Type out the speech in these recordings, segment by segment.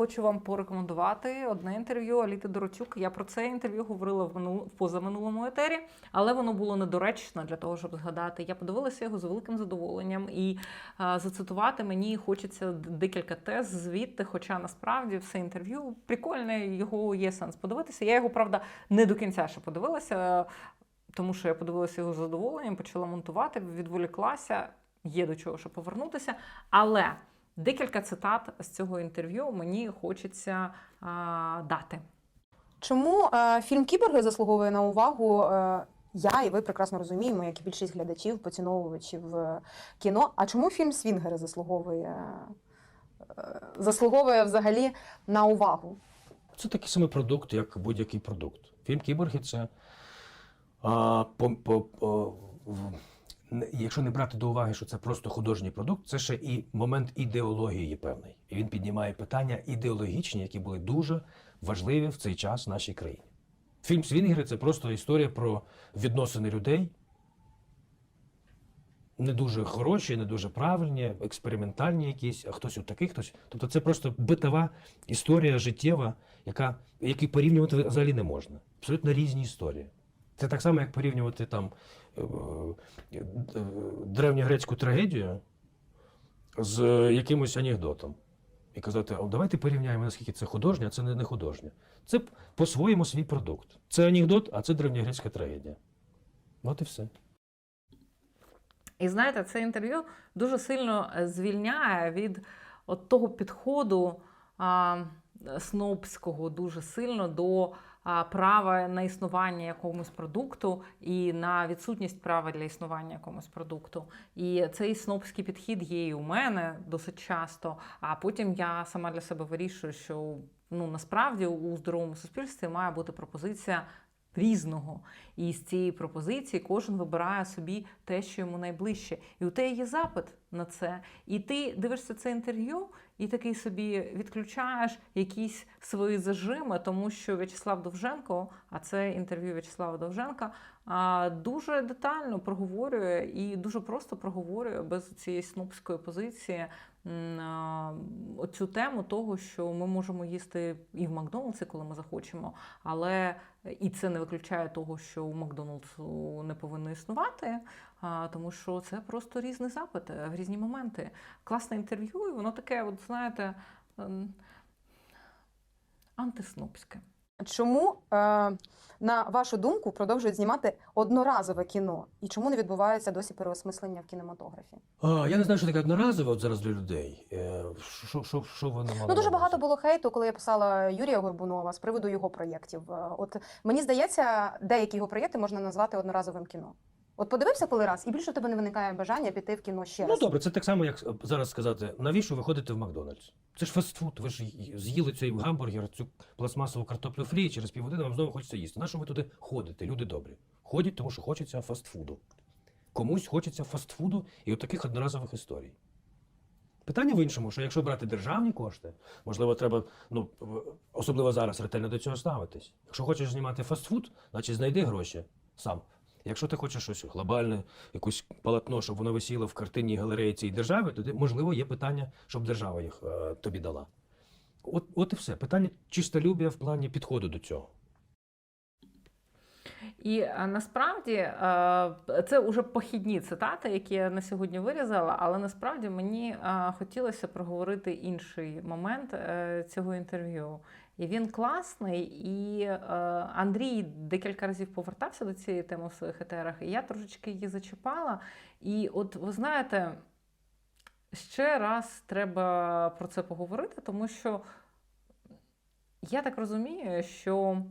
хочу вам порекомендувати одне інтерв'ю Аліти Доротюк. Я про це інтерв'ю говорила в минул... в позаминулому етері, але воно було недоречно для того, щоб згадати. Я подивилася його з великим задоволенням і а, зацитувати мені хочеться декілька тез звідти. Хоча насправді все інтерв'ю прикольне, його є сенс подивитися. Я його правда не до кінця ще подивилася, тому що я подивилася його з задоволенням, почала монтувати, відволіклася. Є до чого ще повернутися, але декілька цитат з цього інтерв'ю мені хочеться а, дати. Чому е, фільм Кіборги заслуговує на увагу? Е, я і ви прекрасно розуміємо, як і більшість глядачів, поціновувачів е, кіно. А чому фільм Свінгери заслуговує, е, заслуговує взагалі на увагу? Це такий самий продукт, як будь-який продукт. Фільм Кіборги це. А, по, по, по, якщо не брати до уваги, що це просто художній продукт, це ще і момент ідеології певний. І він піднімає питання ідеологічні, які були дуже важливі в цей час в нашій країні. Фільм Свінгери це просто історія про відносини людей. Не дуже хороші, не дуже правильні, експериментальні якісь, а хтось отакий, хтось. Тобто це просто битова історія життєва, яка, які порівнювати взагалі не можна. Абсолютно різні історії. Це так само, як порівнювати там е, е, древньогрецьку трагедію з якимось анекдотом. І казати, «О, давайте порівняємо, наскільки це художнє, а це не, художнє. Це по-своєму свій продукт. Це анекдот, а це древньогрецька трагедія. От і все. І знаєте, це інтерв'ю дуже сильно е, звільняє від от того підходу а, снобського дуже сильно до а, права на існування якомусь продукту і на відсутність права для існування якомусь продукту. І цей снобський підхід є і у мене досить часто. А потім я сама для себе вирішую, що ну насправді у здоровому суспільстві має бути пропозиція різного. І з цієї пропозиції кожен вибирає собі те, що йому найближче. І у тебе є запит на це. І ти дивишся це інтерв'ю, і такий собі відключаєш якісь свої зажими, тому що В'ячеслав Довженко, а це інтерв'ю В'ячеслава Довженка, дуже детально проговорює і дуже просто проговорює без цієї снупської позиції оцю тему того, що ми можемо їсти і в Макдональдсі, коли ми захочемо, але і це не виключає того, що у Макдональдсу не повинно існувати, тому що це просто різний запит е, в різні моменти. Класне інтерв'ю, і воно таке, от знаєте, ем, антиснопське. Чому, е, на вашу думку, продовжують знімати одноразове кіно? І чому не відбувається досі переосмислення в кінематографі? А, я не знаю, що таке одноразове от зараз для людей. Е, Що, що, що вони мали? Ну дуже багато було хейту, коли я писала Юрія Горбунова з приводу його проєктів. Е, От мені здається, деякі його проєкти можна назвати одноразовим кіно. От подивився коли раз, і більше у тебе не виникає бажання піти в кіно ще Ну добре, це так само, як зараз сказати, навіщо ви ходите в Макдональдс? Це ж фастфуд. Ви ж з'їли цей гамбургер, цю пластмасову картоплю фрі, і через півгодини вам знову хочеться їсти. На що ви туди ходите? Люди добрі. Ходять, тому що хочеться фастфуду. Комусь хочеться фастфуду і от таких одноразових історій. Питання в іншому, що якщо брати державні кошти, можливо, треба, ну особливо зараз ретельно до цього ставитись. Якщо хочеш знімати фастфуд, значить знайди гроші сам. Якщо ти хочеш щось глобальне, якусь полотно, щоб воно висіло в картинній галереї цієї держави, тоді можливо є питання, щоб держава їх е, тобі дала. От, от і все. Питання чистолюбія в плані підходу до цього. І е, насправді е, це вже похідні цитати, які я на сьогодні вирізала, але насправді мені е, хотілося проговорити інший момент цього інтерв'ю. І він класний, і е, Андрій декілька разів повертався до цієї теми в своїх етерах, і я трошечки її зачіпала. І от ви знаєте, ще раз треба про це поговорити, тому що я так розумію, що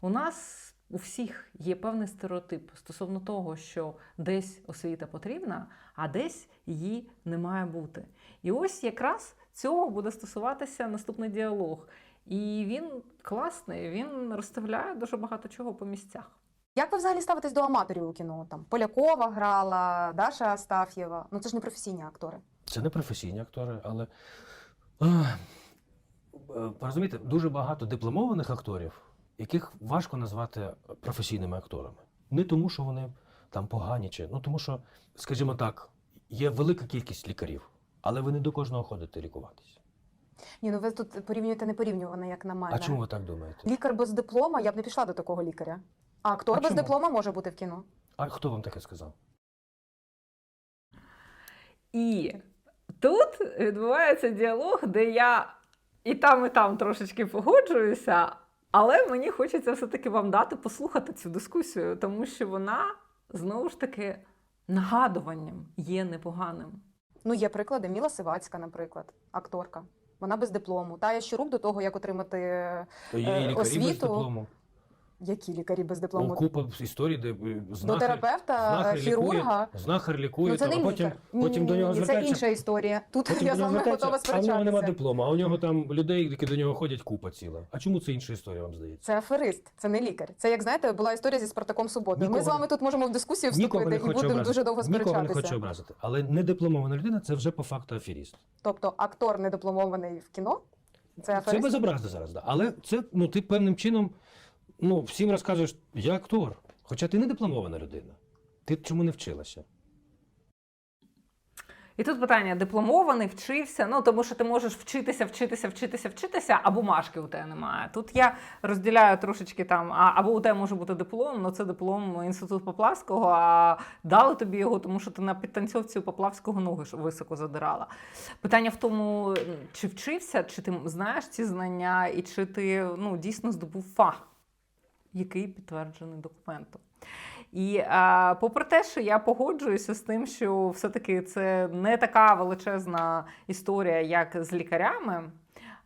у нас у всіх є певний стереотип стосовно того, що десь освіта потрібна, а десь її не має бути. І ось якраз цього буде стосуватися наступний діалог. І він класний, він розставляє дуже багато чого по місцях. Як ви взагалі ставитесь до аматорів у кіно? Там Полякова грала, Даша Астаф'єва. Ну це ж не професійні актори. Це не професійні актори, але а, е, розумієте, дуже багато дипломованих акторів, яких важко назвати професійними акторами. Не тому, що вони там погані, чи ну тому, що, скажімо так, є велика кількість лікарів, але ви не до кожного ходите лікуватися. Ні, ну ви тут порівнюєте непорівнюване, як на мене. А чому ви так думаєте? Лікар без диплома, я б не пішла до такого лікаря. А актор А без чому? диплома може бути в кіно. А хто вам таке сказав? І тут відбувається діалог, де я і там, і там трошечки погоджуюся, але мені хочеться все-таки вам дати послухати цю дискусію, тому що вона знову ж таки нагадуванням є непоганим. Ну, є приклади. Міла Сивацька, наприклад, акторка. Вона без диплому. Та я ще рук до того, як отримати То є Е, і лікарі без освіту диплому. Які лікарі без Ну, диплому. купа історій, де е, До терапевта, знахар е, лікує, хірурга. знахар лікує, Ну, це не а потім, лікар. Потім ні, до нього ні, Це інша історія. Тут Потім я з вами звертається, готова а в нього немає диплома, а у нього там людей, які до нього ходять, купа ціла. А чому це інша історія, вам здається? Це аферист, це не лікар. Це як знаєте, була історія зі Спартаком Суботою. Ми з вами тут можемо в дискусію вступити не і будемо образити. дуже довго Нікого не сперечатися. хочу образити. Але недипломована людина це вже по факту аферіст. Тобто актор недипломований в кіно. Це Це аферист. безобразно зараз, да. але це ну ти певним чином ну, всім розказуєш, я актор. Хоча ти не дипломована людина. Ти чому не вчилася? І тут питання: дипломований, вчився. Ну тому що ти можеш вчитися, вчитися, вчитися, вчитися, а бумажки у тебе немає. Тут я розділяю трошечки там, а, або у тебе може бути диплом, але це диплом інституту Поплавського, а дали тобі його, тому що ти на підтанцьовці у Поплавського ноги високо задирала. Питання в тому, чи вчився, чи ти знаєш ці знання, і чи ти ну, дійсно здобув фах, який підтверджений документом. І а, попри те, що я погоджуюся з тим, що все-таки це не така величезна історія, як з лікарями,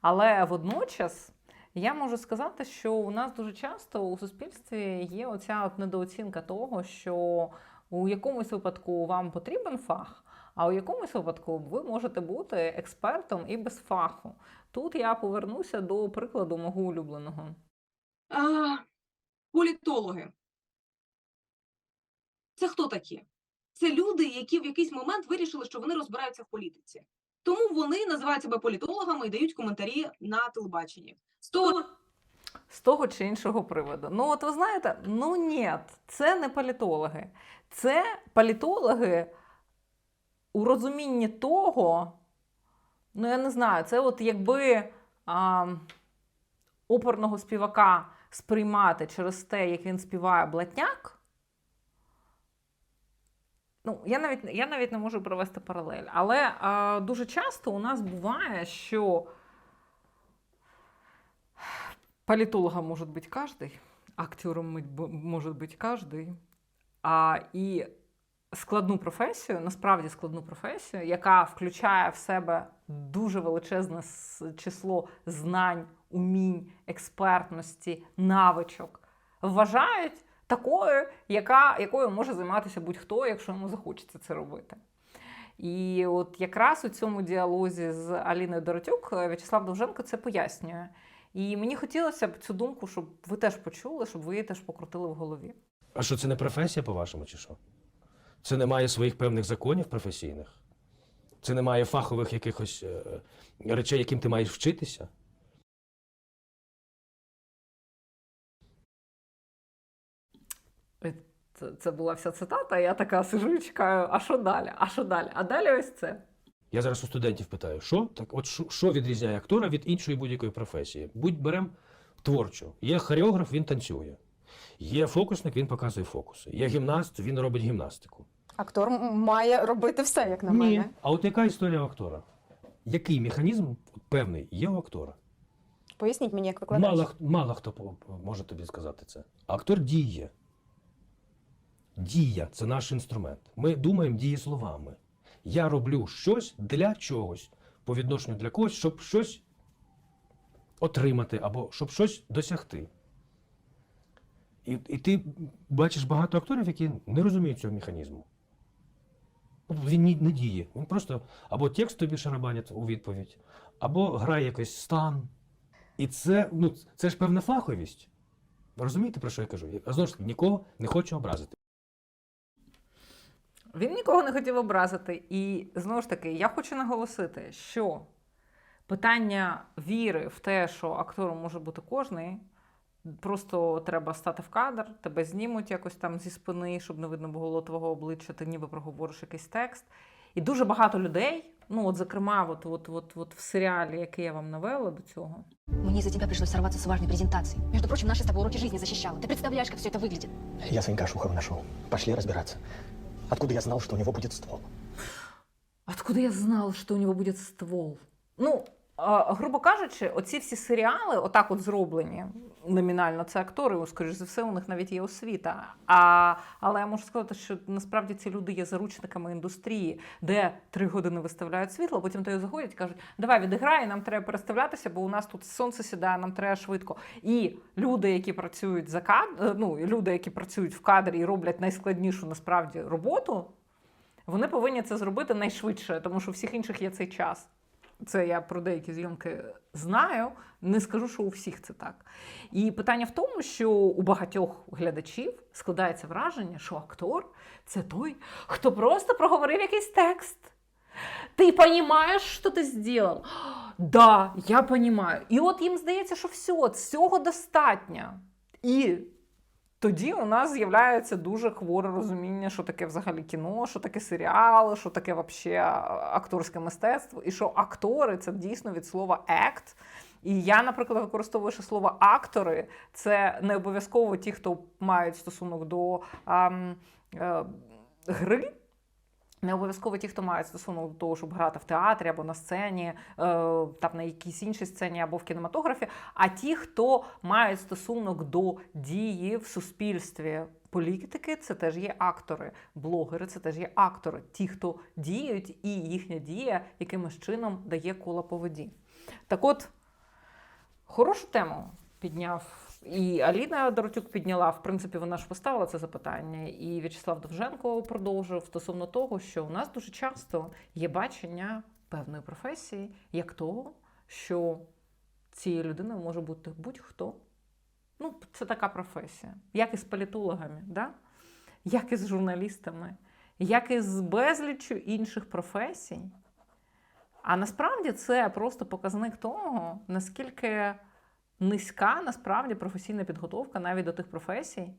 але водночас я можу сказати, що у нас дуже часто у суспільстві є оця от недооцінка того, що у якомусь випадку вам потрібен фах, а у якомусь випадку ви можете бути експертом і без фаху. Тут я повернуся до прикладу мого улюбленого. Політологи. Це хто такі? Це люди, які в якийсь момент вирішили, що вони розбираються в політиці. Тому вони називають себе політологами і дають коментарі на телебаченні. З того з того чи іншого приводу. Ну, от ви знаєте, ну ні, це не політологи. Це політологи у розумінні того, ну я не знаю, це от якби а, оперного співака сприймати через те, як він співає блатняк. Ну, я навіть, я навіть не можу провести паралель. Але а, дуже часто у нас буває, що Политологом может быть каждый, актером мить бу- може бути каждый. А, і складну професію, насправді складну професію, яка включає в себе дуже величезне с- число знань, умінь, експертності, навичок, вважають такою, яка, якою може займатися будь-хто, якщо йому захочеться це робити. І от якраз у цьому діалозі з Аліною Доротюк е, В'ячеслав Довженко це пояснює. І мені хотілося б цю думку, щоб ви теж почули, щоб ви її теж покрутили в голові. А що це не професія, по-вашому, чи що? Це не має своїх певних законів професійних? Це не має фахових якихось е, речей, яким ти маєш вчитися? Це, це була вся цитата. Я така сижу і чекаю, а що далі? А що далі? А далі ось це. Я зараз у студентів питаю, що так, от що, що відрізняє актора від іншої будь-якої професії? Будь берем творчу. Є хореограф, він танцює. Є фокусник, він показує фокуси. Є гімнаст, він робить гімнастику. Актор має робити все, як на Ні. мене. А от яка історія у актора? Який механізм певний є у актора? Поясніть мені, як викладач. Мало, мало хто може тобі сказати це. Актор діє. Дія це наш інструмент. Ми думаємо дієсловами. Я роблю щось для чогось по відношенню для когось, щоб щось отримати або щоб щось досягти. І, і ти бачиш багато акторів, які не розуміють цього механізму. Він не діє. Він просто або текст тобі шарабанять у відповідь, або грає якийсь стан. І це, ну, це ж певна фаховість. Розумієте, про що я кажу? Я знову ж таки нікого не хочу образити. Він нікого не хотів образити. І знову ж таки, я хочу наголосити, що питання віри в те, що актором може бути кожний, просто треба стати в кадр, тебе знімуть якось там зі спини, щоб не видно було твого обличчя, ти ніби проговориш якийсь текст. І дуже багато людей Ну, от, зокрема, от, от, от, от в серіалі, який я вам навела до цього. Мне из-за тебя пришлось сорваться с важной презентацией. Между прочим, наши с тобой уроки жизни защищала. Ты представляешь, как все это выглядит? Я Санька Шухова нашел. Пошли разбираться. Откуда я знал, что у него будет ствол? Откуда я знал, что у него будет ствол? Ну, грубо кажучи, оці всі серіали, отак от зроблені номінально, це актори, скоріш за все, у них навіть є освіта. А, але я можу сказати, що насправді ці люди є заручниками індустрії, де три години виставляють світло, потім то заходять і кажуть, давай відіграй, нам треба переставлятися, бо у нас тут сонце сідає, нам треба швидко. І люди, які працюють за кад... ну, і люди, які працюють в кадрі і роблять найскладнішу насправді роботу, вони повинні це зробити найшвидше, тому що у всіх інших є цей час. Це я про деякі зйомки знаю. Не скажу, що у всіх це так. І питання в тому, що у багатьох глядачів складається враження, що актор це той, хто просто проговорив якийсь текст. Ти розумієш, що ти зробив? Да, я розумію. І от їм здається, що все, цього достатньо. І тоді у нас з'являється дуже хворе розуміння, що таке взагалі кіно, що таке серіали, що таке вообще акторське мистецтво, і що актори це дійсно від слова act. І я, наприклад, використовую ще слово актори. Це не обов'язково ті, хто мають стосунок до ам, е, гри. Не обов'язково ті, хто мають стосунок до того, щоб грати в театрі або на сцені, е, там на якійсь іншій сцені або в кінематографі, а ті, хто мають стосунок до дії в суспільстві. Політики це теж є актори, блогери це теж є актори, ті, хто діють, і їхня дія якимось чином дає кола по. Так от, хорошу тему підняв. І Аліна Доротюк підняла, в принципі, вона ж поставила це запитання, і В'ячеслав Довженко продовжив стосовно того, що у нас дуже часто є бачення певної професії як того, що цією людиною може бути будь-хто. Ну, це така професія, як і з політологами, да? як і з журналістами, як і з безліччю інших професій. А насправді це просто показник того, наскільки низька насправді професійна підготовка навіть до тих професій,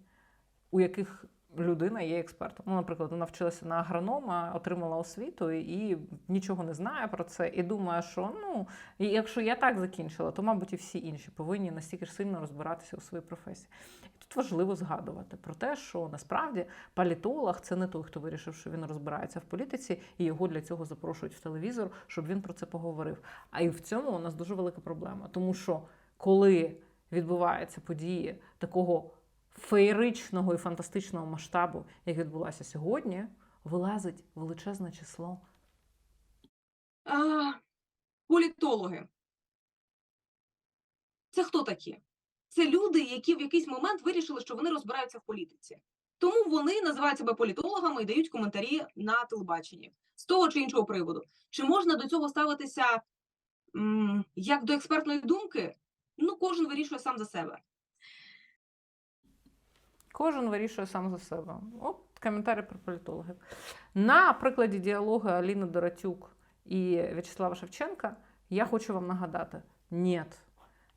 у яких людина є експертом. Ну, наприклад, вона вчилася на агронома, отримала освіту і нічого не знає про це, і думає, що ну, якщо я так закінчила, то, мабуть, і всі інші повинні настільки ж сильно розбиратися у своїй професії. Тут важливо згадувати про те, що насправді політолог це не той, хто вирішив, що він розбирається в політиці, і його для цього запрошують в телевізор, щоб він про це поговорив. А і в цьому у нас дуже велика проблема, тому що коли відбуваються події такого феєричного і фантастичного масштабу, як відбулася сьогодні, вилазить величезне число. А, політологи. Це хто такі? Це люди, які в якийсь момент вирішили, що вони розбираються в політиці. Тому вони називають себе політологами і дають коментарі на телебаченні з того чи іншого приводу. Чи можна до цього ставитися м, як до експертної думки? Ну, кожен вирішує сам за себе. Кожен вирішує сам за себе. От коментарі про політологів. На прикладі діалогу Аліни Доротюк і В'ячеслава Шевченка я хочу вам нагадати: ні,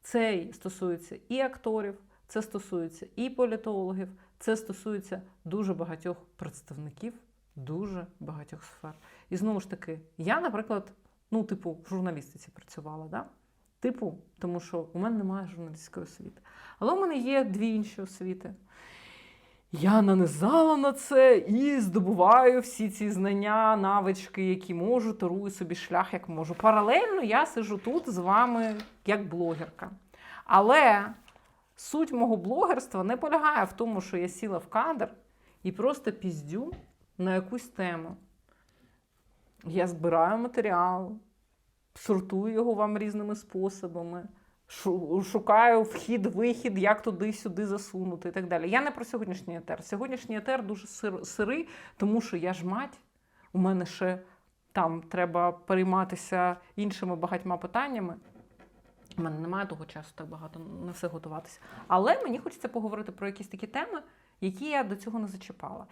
це стосується і акторів, це стосується і політологів, це стосується дуже багатьох представників дуже багатьох сфер. І знову ж таки, я, наприклад, ну, типу, в журналістиці працювала, да? Типу, тому що у мене немає журналістської освіти. Але у мене є дві інші освіти. Я нанизала на це і здобуваю всі ці знання, навички, які можу, тарую собі шлях, як можу. Паралельно я сижу тут з вами як блогерка. Але суть мого блогерства не полягає в тому, що я сіла в кадр і просто піздю на якусь тему. Я збираю матеріал, сортую його вам різними способами, шукаю вхід-вихід, як туди-сюди засунути і так далі. Я не про сьогоднішній етер. Сьогоднішній етер дуже сирий, тому що я ж мать, у мене ще там треба перейматися іншими багатьма питаннями. У мене немає того часу так багато на все готуватися. Але мені хочеться поговорити про якісь такі теми, які я до цього не зачіпала.